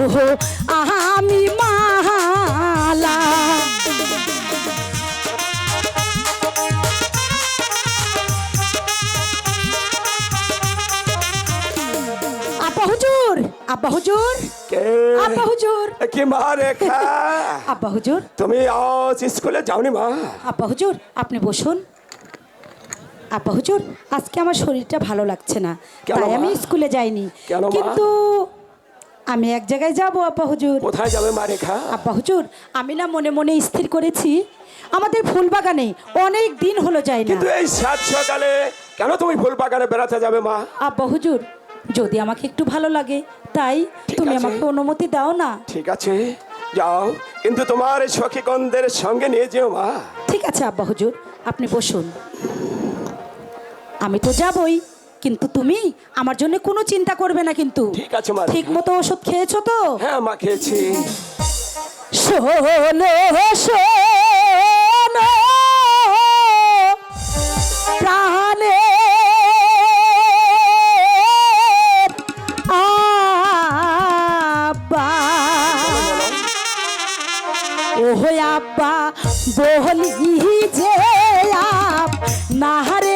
আমি মালা। আব্বা হুজুর আব্বা হুজুর কে? আব্বা হুজুর। কি মা রেখা আব্বা হুজুর। তুমি আজ স্কুলে যাওনি মা? আব্বা হুজুর আপনি বসুন। আব্বা হুজুর আজকে আমার শরীরটা ভালো লাগছে না। তাই? আমি স্কুলে যাইনি। কেন কিন্তু আমি এক জায়গায় যাব আপা হুজুর। কোথায় যাবে মা রেখা? আব্বা হুজুর আমি না মনে মনে স্থির করেছি। আমাদের ফুল বাগানে অনেক দিন হলো যাই না। কিন্তু এই সাত সকালে কেন তুমি ফুল বাগানে বেড়াতে যাবে মা? আব্বা হুজুর যদি আমাকে একটু ভালো লাগে তাই তুমি আমাকে অনুমতি দাও না। ঠিক আছে যাও। কিন্তু তোমার সখীগণদের সঙ্গে নিয়ে যেও মা। ঠিক আছে আব্বা হুজুর আপনি বসুন। আমি তো যাবই। কিন্তু তুমি আমার জন্য কোনো চিন্তা করবে না কিন্তু। ঠিক আছে মা। ঠিক মতো ওষুধ খেয়েছো তো? হ্যাঁ মা খেয়েছি। শোনো শোনো। প্রাণে আব্বা। ওহ আব্বা বলি যে আপ নাহারে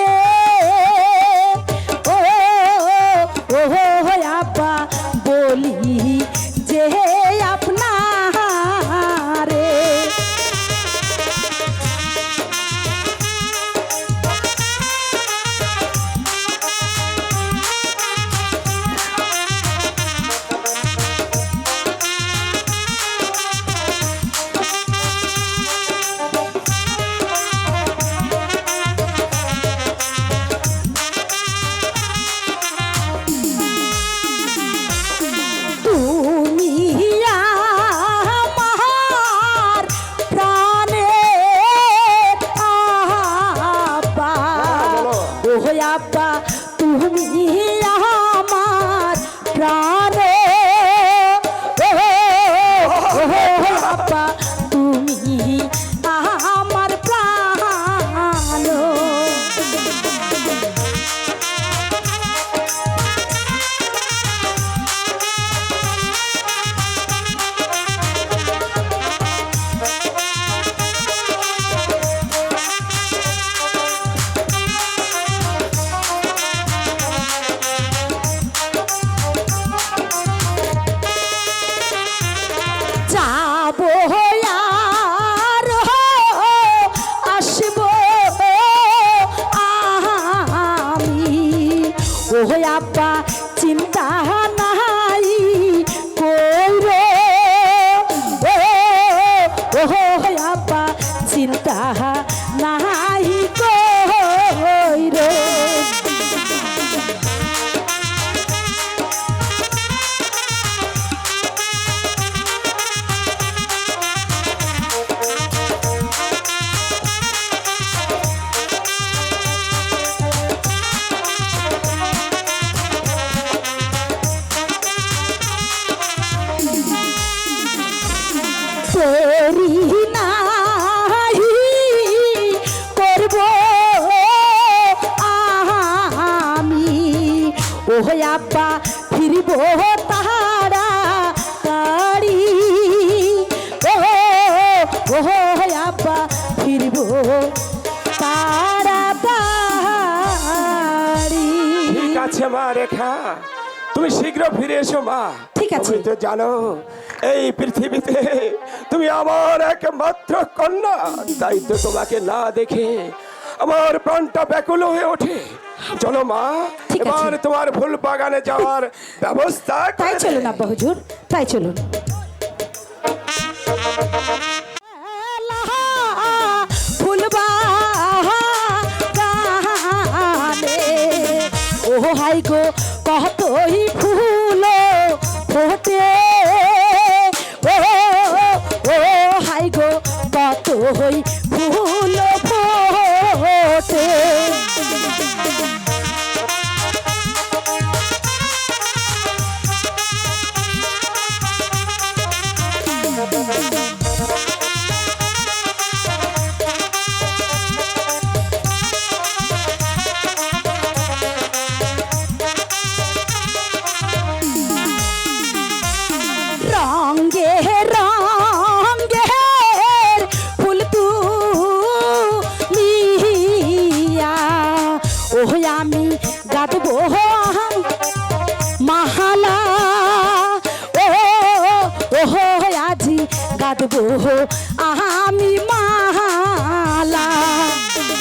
আব্বা তুমি আমার প্রাণে। ও আব্বা ফিরব তাহারা তাড়ি ও ও আব্বা ফিরব তাড়াতাড়ি ঠিক আছে মা রেখা তুমি শীঘ্র ফিরে এসো মা ঠিক আছে। তুমি তো জানো এই পৃথিবীতে তুমি আমার একমাত্র কন্যা তাই তো তোমাকে না দেখে আমার প্রাণটা ব্যাকুল হয়ে ওঠে চলো মা। এবার তোমার ফুল বাগানে যাওয়ার ব্যবস্থা তাই চলুন আব্বা হুজুর তাই চলুন ও হাই গো কতই ফুল ফোটে। ও ও হাই গো কতই ফুল ফোটে। গাদবো আমি মাহালা তিনি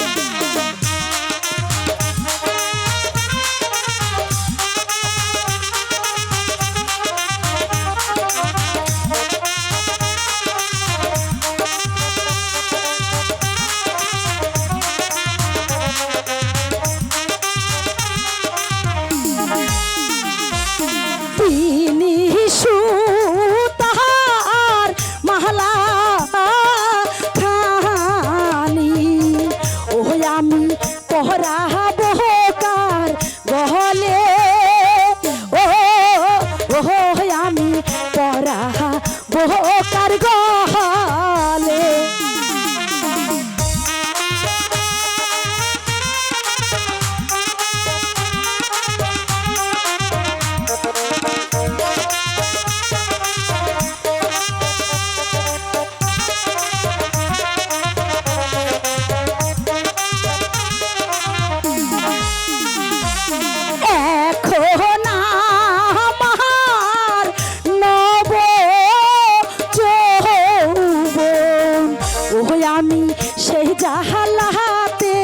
আমি সেই জাহালাতে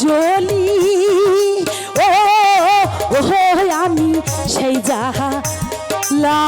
জ্বলি। ও আমি সেই জাহালা